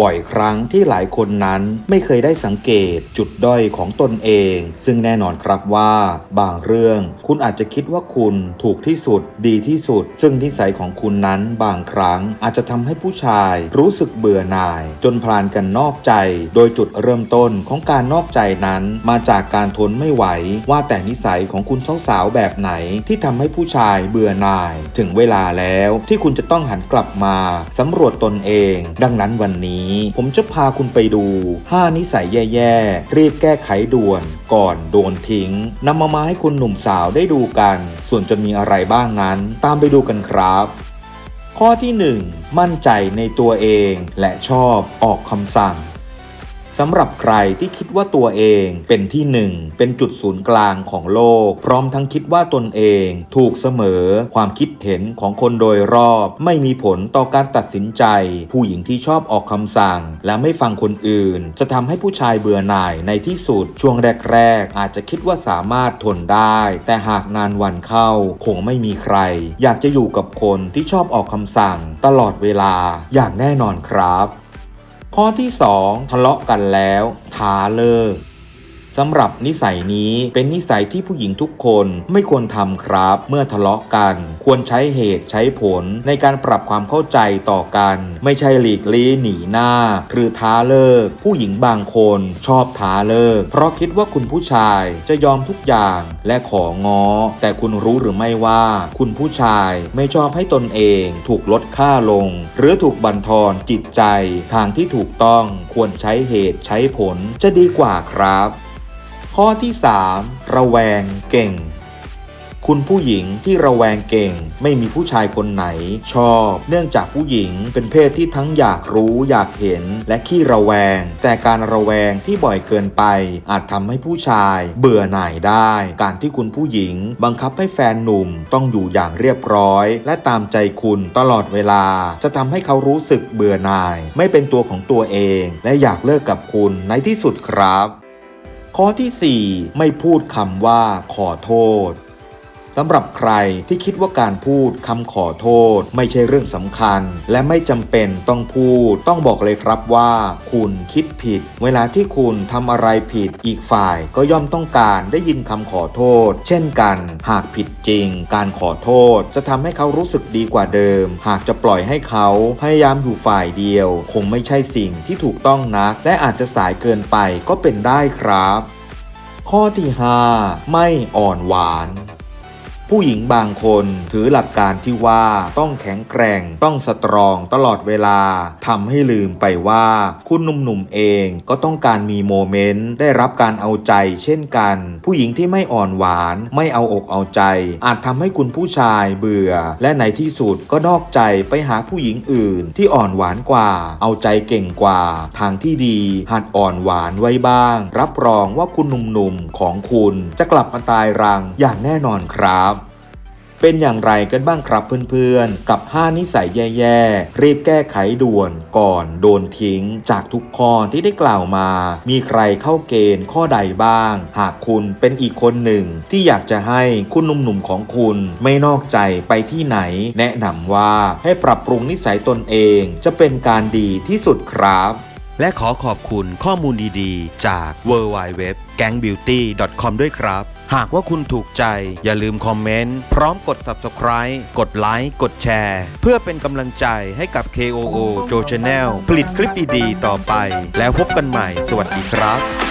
บ่อยครั้งที่หลายคนนั้นไม่เคยได้สังเกตจุดด้อยของตนเอง ซึ่งแน่นอนครับว่าบางเรื่องคุณอาจจะคิดว่าคุณถูกที่สุด ดีที่สุด ซึ่งนิสัยของคุณนั้นบางครั้งอาจจะทำให้ผู้ชายรู้สึกเบื่อหน่าย จนพลานกันนอกใจ โดยจุดเริ่มต้นของการนอกใจนั้น มาจากการทนไม่ไหว ว่าแต่นิสัยของคุณสาวๆแบบไหนที่ทำให้ผู้ชายเบื่อหน่าย ถึงเวลาแล้วที่คุณจะต้องหันกลับมาสำรวจตนเอง ดังนั้นวันนี้ผมจะพาคุณไปดู 5 นิสัยแย่ๆ รีบแก้ไขด่วนก่อนโดนทิ้งนำมามาให้คุณหนุ่มสาวได้ดูกัน ส่วนจะมีอะไรบ้างนั้น ตามไปดูกันครับข้อที่ 1 มั่นใจในตัวเองและชอบออกคำสั่ง สำหรับใครที่คิดว่าตัวเองเป็นที่หนึ่งเป็นจุดศูนย์กลางของโลก พร้อมทั้งคิดว่าตนเองถูกเสมอ ความคิดเห็นของคนโดยรอบ ไม่มีผลต่อการตัดสินใจ ผู้หญิงที่ชอบออกคำสั่ง และไม่ฟังคนอื่น จะทำให้ผู้ชายเบื่อหน่ายในที่สุด ช่วงแรก ๆ อาจจะคิดว่าสามารถทนได้ แต่หากนานวันเข้า คงไม่มีใคร อยากจะอยู่กับคนที่ชอบออกคำสั่ง ตลอดเวลาอย่างแน่นอนครับ ข้อที่ 2 ทะเลาะกันแล้วท้าเลิก สำหรับนิสัยนี้เป็นนิสัยที่ผู้หญิงทุกคนไม่ควรทำครับ เมื่อทะเลาะกัน ควรใช้เหตุใช้ผลในการปรับความเข้าใจต่อกัน ไม่ใช่หลีกลี่หนีหน้า หรือท้าเลิก ผู้หญิงบางคนชอบท้าเลิก เพราะคิดว่าคุณผู้ชายจะยอมทุกอย่างและของ้อ แต่คุณรู้หรือไม่ว่า คุณผู้ชายไม่ชอบให้ตนเองถูกลดค่าลง หรือถูกบั่นทอนจิตใจทางที่ถูกต้องควรใช้เหตุใช้ผลจะดีกว่าครับ ข้อที่ 3 ระแวงเก่ง คุณผู้หญิงที่ระแวงเก่งไม่มีผู้ชายคนไหน ชอบ เนื่องจากผู้หญิงเป็นเพศที่ทั้งอยากรู้อยากเห็นและขี้ระแวง แต่การระแวงที่บ่อยเกินไป อาจทำให้ผู้ชาย เบื่อหน่ายได้ การที่คุณผู้หญิง บังคับให้แฟนหนุ่มต้องอยู่อย่างเรียบร้อย และตามใจคุณตลอดเวลา จะทำให้เขารู้สึกเบื่อหน่าย ไม่เป็นตัวของตัวเอง และอยากเลิกกับคุณในที่สุดครับ ข้อที่ 4 ไม่พูดคำว่าขอโทษ สำหรับใครที่คิดว่าการพูดคำขอโทษ ไม่ใช่เรื่องสำคัญ และไม่จำเป็นต้องพูด ต้องบอกเลยครับว่า คุณคิดผิด เวลาที่คุณทำอะไรผิด อีกฝ่ายก็ย่อมต้องการได้ยินคำขอโทษ เช่นกัน หากผิดจริง การขอโทษจะทำให้เขารู้สึกดีกว่าเดิม หากจะปล่อยให้เขาพยายามอยู่ฝ่ายเดียว คงไม่ใช่สิ่งที่ถูกต้องนัก และอาจจะสายเกินไปก็เป็นได้ครับ ข้อที่ 5 ไม่อ่อนหวาน ผู้หญิงบางคนถือหลักการที่ว่าต้องแข็งแกร่ง ต้องสตรองตลอดเวลาทำให้ลืมไปว่า คุณหนุ่มๆเองก็ต้องการมีโมเมนต์ได้รับการเอาใจ เช่นกัน ผู้หญิงที่ไม่อ่อนหวาน ไม่เอาอกเอาใจ อาจทำให้คุณผู้ชายเบื่อ และในที่สุดก็นอกใจไปหาผู้หญิงอื่น ที่อ่อนหวานกว่า เอาใจเก่งกว่า ทางที่ดี หัดอ่อนหวานไว้บ้าง รับรองว่าคุณหนุ่มๆของคุณจะกลับมาตายรังอย่างแน่นอนครับ เป็นอย่างไรกันบ้างครับเพื่อนๆ กับ 5 นิสัยแย่ๆ รีบแก้ไขด่วนก่อนโดนทิ้ง จากทุกข้อที่ได้กล่าวมา มีใครเข้าเกณฑ์ข้อใดบ้าง หากคุณเป็นอีกคนหนึ่ง ที่อยากจะให้คุณหนุ่มๆของคุณไม่นอกใจไปที่ไหน แนะนำว่าให้ปรับปรุงนิสัยตนเอง จะเป็นการดีที่สุดครับและขอขอบคุณข้อมูลดีๆ จาก w w w g a n g b e a u t y c o m ด้วยครับ หากว่าคุณถูกใจอย่าลืมคอมเมนต์ พร้อมกด Subscribe กดไลค์กดแชร์ เพื่อเป็นกำลังใจให้กับ KOO JO Channel ผลิตคลิปดีๆต่อไป แล้วพบกันใหม่ สวัสดีครับ